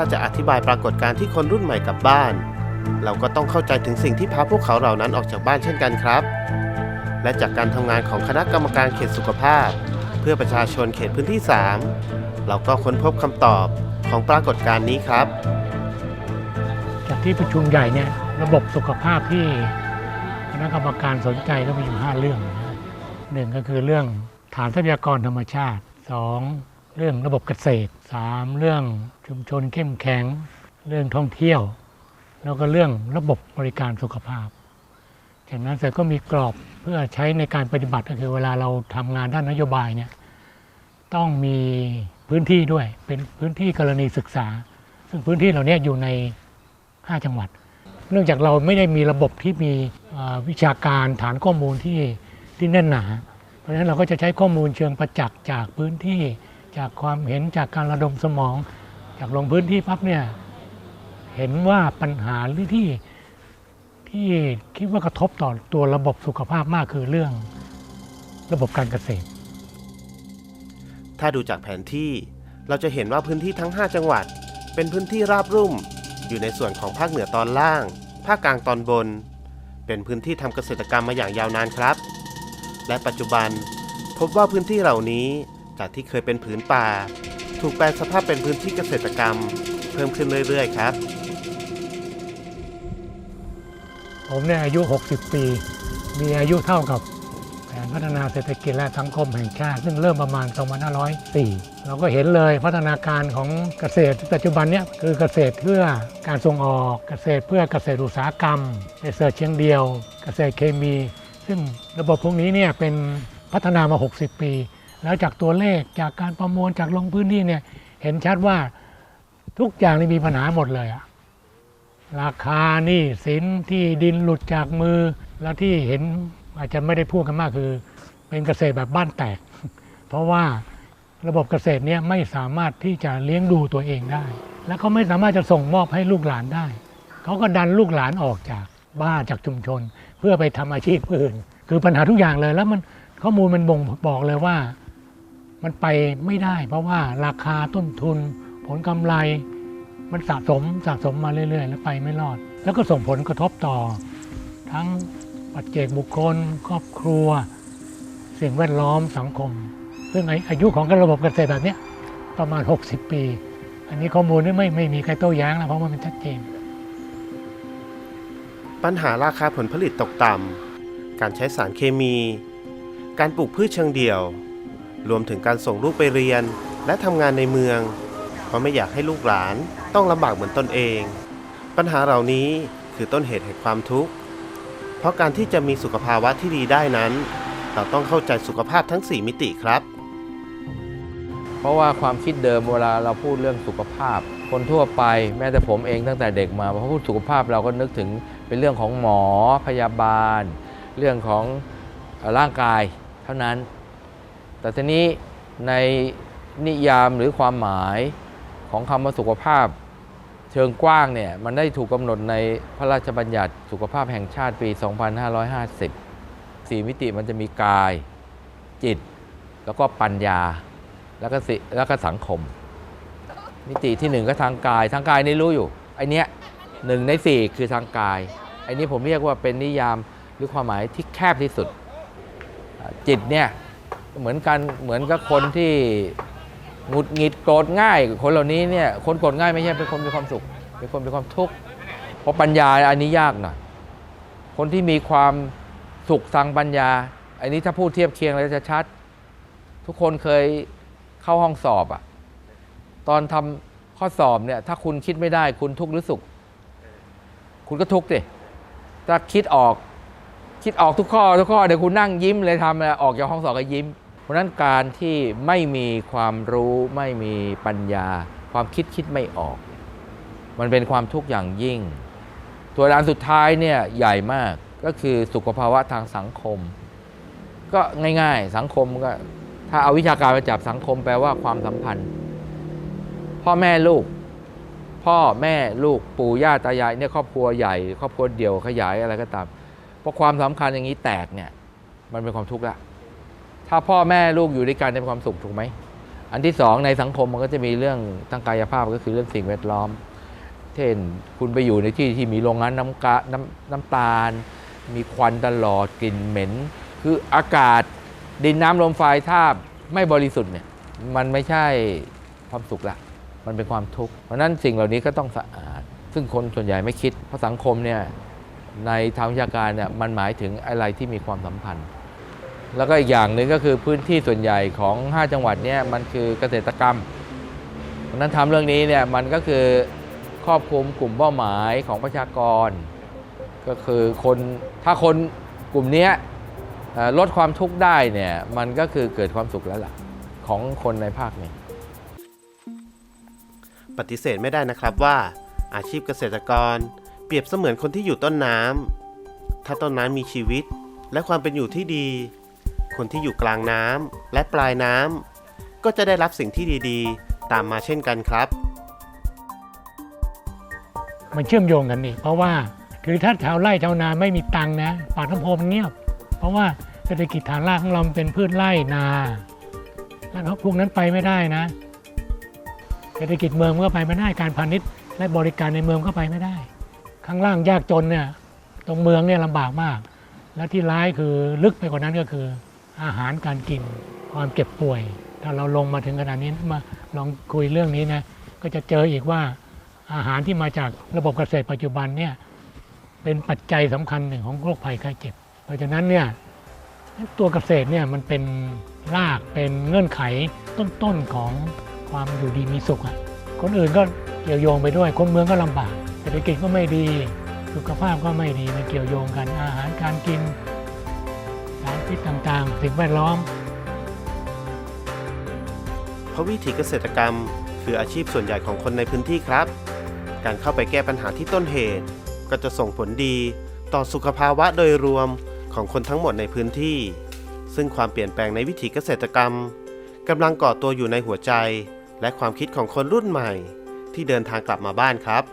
ถ้าจะอธิบายปรากฏการณ์ที่คนรุ่นใหม่กลับบ้าน เราก็ต้องเข้าใจถึงสิ่งที่พาพวกเขาเหล่านั้นออกจากบ้านเช่นกันครับ และจากการทำงานของคณะกรรมการเขตสุขภาพ เพื่อประชาชนเขตพื้นที่ 3 เราก็ค้นพบคำตอบของปรากฏการณ์นี้ครับ จากที่ประชุมใหญ่เนี่ยระบบสุขภาพที่คณะกรรมการสนใจก็มีอยู่ห้าเรื่องหนึ่งก็คือเรื่องฐานทรัพยากรธรรมชาติสอง เรื่องระบบเกษตรสามเรื่องชุมชนเข้มแข็ง เรื่องท่องเที่ยว แล้วก็เรื่องระบบบริการสุขภาพจากนั้นเสร็จก็มีกรอบเพื่อใช้ในการปฏิบัติก็คือเวลาเราทำงานด้านนโยบายเนี่ยต้องมีพื้นที่ด้วยเป็นพื้นที่กรณีศึกษา ซึ่งพื้นที่เหล่านี้อยู่ใน 5 จังหวัด เนื่องจากเราไม่ได้มีระบบที่มีวิชาการฐานข้อมูลที่ที่แน่นหนา เพราะฉะนั้นเราก็จะใช้ข้อมูลเชิงประจักษ์จากพื้นที่ จากความเห็นจากการระดมสมอง จากลงพื้นที่ปั๊บเนี่ยเห็นว่าปัญหาหรือที่ที่คิดว่ากระทบต่อตัวระบบสุขภาพมากคือเรื่องระบบการเกษตร ถ้าดูจากแผนที่เราจะเห็นว่าพื้นที่ทั้ง 5 จังหวัด เป็นพื้นที่ราบรุ่ม อยู่ในส่วนของภาคเหนือตอนล่าง ภาคกลางตอนบน เป็นพื้นที่ทำเกษตรกรรมมาอย่างยาวนานครับ และปัจจุบันพบว่าพื้นที่เหล่านี้ จากที่เคยเป็นผืนป่า ถูกแปลสภาพเป็นพื้นที่เกษตรกรรม เพิ่มขึ้นเรื่อย ๆ ครับ ผมเนี่ยอายุ 60 ปี มีอายุเท่ากับแผนพัฒนาเศรษฐกิจและสังคมแห่งชาติ ซึ่งเริ่มประมาณ 2504 เราก็เห็นเลยพัฒนาการของเกษตรปัจจุบันเนี่ยคือเกษตรเพื่อการส่งออกเกษตรเพื่อเกษตรอุตสาหกรรมเกษตรเชียงเดียว เกษตรเคมี ซึ่งระบบพวกนี้เนี่ยเป็นพัฒนามา 60 ปี แล้วจากตัวเลขจากการประมวลจากลงพื้นที่เนี่ยเห็นชัดว่าทุกอย่างนี่มีปัญหาหมดเลยอะราคาหนี่สินที่ดินหลุดจากมือ แล้วที่เห็นอาจจะไม่ได้พูดกันมากคือ เป็นเกษตรแบบบ้านแตก เพราะว่าระบบเกษตรเนี้ยไม่สามารถที่จะเลี้ยงดูตัวเองได้ และเขาไม่สามารถจะส่งมอบให้ลูกหลานได้ เขาก็ดันลูกหลานออกจากบ้านจากชุมชน เพื่อไปทำอาชีพอื่น คือปัญหาทุกอย่างเลยแล้วมันข้อมูลมันบ่งบอกเลยว่า มันไปไม่ได้ เพราะว่าราคาต้นทุน ผลกำไร มันสะสมสะสมมาเรื่อย ๆ แล้วไปไม่รอด แล้วก็ส่งผลกระทบต่อ ทั้งปัจเจกบุคคล ครอบครัว สิ่งแวดล้อมสังคม ซึ่งอายุของการระบบเกษตรแบบนี้ประมาณ 60 ปี อันนี้ข้อมูลนี่ไม่ไม่มีใครโต้แย้งนะเพราะมันชัดเจนปัญหาราคาผลผลิตตกต่ำการใช้สารเคมี การปลูกพืชเชิงเดี่ยว รวมถึงการส่งลูกไปเรียน และทำงานในเมือง เพราะไม่อยากให้ลูกหลานต้องลำบากเหมือนตนเอง ปัญหาเหล่านี้คือต้นเหตุแห่งความทุกข์ เพราะการที่จะมีสุขภาวะที่ดีได้นั้น เราต้องเข้าใจสุขภาพทั้ง 4 มิติครับ เพราะว่าความคิดเดิมเวลาเราพูดเรื่องสุขภาพ คนทั่วไปแม้แต่ผมเองตั้งแต่เด็กมาพอพูดสุขภาพเราก็นึกถึงเป็นเรื่องของหมอพยาบาล เรื่องของร่างกายเท่านั้น แต่ทีนี้ในนิยามหรือความหมายของคำว่าสุขภาพเชิงกว้างเนี่ยมันได้ถูกกำหนดในพระราชบัญญัติสุขภาพแห่งชาติปี 2550สี่มิติมันจะมีกาย จิต แล้วก็ปัญญา แล้วก็สิแล้วก็สังคม มิติที่หนึ่งก็ทางกาย ทางกายนี่รู้อยู่ไอเนี้ยหนึ่งในสี่คือทางกายไอนี้ผมเรียกว่าเป็นนิยามหรือความหมายที่แคบที่สุด จิตเนี่ย เหมือนกันเหมือนกับคนที่หงุดหงิดโกรธง่าย คนเหล่านี้เนี่ยคนโกรธง่ายไม่ใช่เป็นคนมีความสุข เป็นคนมีความทุกข์เพราะปัญญาอันนี้ยากหน่อยคนที่มีความสุขทางปัญญา อันนี้ถ้าพูดเทียบเคียงแล้วจะชัด ทุกคนเคยเข้าห้องสอบอะตอนทำข้อสอบเนี่ยถ้าคุณคิดไม่ได้คุณทุกข์หรือสุข คุณก็ทุกข์ดิถ้าคิดออกคิดออกทุกข้อทุกข้อเดี๋ยวคุณนั่งยิ้มเลยทำเลยออกจากห้องสอบก็ยิ้ม ราะนั้นการที่ไม่มีความรู้ไม่มีปัญญา ความคิดคิดไม่ออก มันเป็นความทุกข์อย่างยิ่ง ตัวอันสุดท้ายเนี่ยใหญ่มากก็คือสุขภาวะทางสังคม ก็ง่ายๆ สังคมก็ถ้าเอาวิชาการมาจับสังคมแปลว่าความสัมพันธ์ พ่อแม่ลูก พ่อแม่ลูกปู่ย่าตายายเนี่ยครอบครัวใหญ่ ครอบครัวเดี่ยวขยายอะไรก็ตามเพราะความสำคัญอย่างนี้แตกเนี่ย มันเป็นความทุกข์ละ ถ้าพ่อแม่ลูกอยู่ด้วยกันเนี่ยเป็นความสุขถูกไหม อันที่สองในสังคมมันก็จะมีเรื่องทางกายภาพก็คือเรื่องสิ่งแวดล้อม เช่นคุณไปอยู่ในที่ที่มีโรงงานน้ำกะน้ำน้ำตาล มีควันตลอดกลิ่นเหม็น คืออากาศดินน้ำลมไฟถ้าไม่บริสุทธิ์เนี่ยมันไม่ใช่ความสุขละ มันเป็นความทุกข์ เพราะนั้นสิ่งเหล่านี้ก็ต้องสะอาด ซึ่งคนส่วนใหญ่ไม่คิด เพราะสังคมเนี่ยในทางวิชาการเนี่ยมันหมายถึงอะไรที่มีความสัมพันธ์ แล้วก็อีกอย่างหนึ่งก็คือพื้นที่ส่วนใหญ่ของ 5 จังหวัดเนี่ยมันคือเกษตรกรรมเพราะนั้นทำเรื่องนี้เนี่ยมันก็คือครอบคลุมกลุ่มเป้าหมายของประชากร ก็คือคนถ้าคนกลุ่มนี้ลดความทุกข์ได้เนี่ยมันก็คือเกิดความสุขแล้วล่ะของคนในภาคนี้ ปฏิเสธไม่ได้นะครับว่า อาชีพเกษตรกร เปรียบเสมือนคนที่อยู่ต้นน้ำถ้าต้นน้ำมีชีวิต และความเป็นอยู่ที่ดี คนที่อยู่กลางน้ำและปลายน้ำก็จะได้รับสิ่งที่ดีๆ ตามมาเช่นกันครับ มันเชื่อมโยงกันนี่เพราะว่าคือถ้าชาวไร่ชาวนาไม่มีตังค์นะปากน้ำโพมันเงียบ เพราะว่าเศรษฐกิจฐานรากของเราเป็นพืชไร่นาแล้วพวกนั้นไปไม่ได้นะ เศรษฐกิจเมืองก็ไปไม่ได้การพาณิชย์และบริการในเมืองก็ไปไม่ได้ ข้างล่างยากจนเนี่ยตรงเมืองเนี่ยลำบากมาก และที่ร้ายคือลึกไปกว่านั้นก็คือ อาหารการกินความเจ็บป่วย ถ้าเราลงมาถึงขนาดนี้มาลองคุยเรื่องนี้นะก็จะเจออีกว่าอาหารที่มาจากระบบเกษตรปัจจุบันเนี่ยเป็นปัจจัยสำคัญหนึ่งของโรคภัยไข้เจ็บ เพราะฉะนั้นเนี่ยตัวเกษตรเนี่ยมันเป็นรากเป็นเงื่อนไขต้นๆของความอยู่ดีมีสุขอะคนอื่นก็เกี่ยวโยงไปด้วย คนเมืองก็ลำบากเศรษฐกิจก็ไม่ดี สุขภาพก็ไม่ดีมันเกี่ยวโยงกันอาหารการกิน สารพิษต่างๆ สิ่งแวดล้อม เพราะวิถีเกษตรกรรม คืออาชีพส่วนใหญ่ของคนในพื้นที่ครับ การเข้าไปแก้ปัญหาที่ต้นเหตุ ก็จะส่งผลดี ต่อสุขภาวะโดยรวมของคนทั้งหมดในพื้นที่ ซึ่งความเปลี่ยนแปลงในวิถีเกษตรกรรมกำลังก่อตัวอยู่ในหัวใจ และความคิดของคนรุ่นใหม่ ที่เดินทางกลับมาบ้านครับ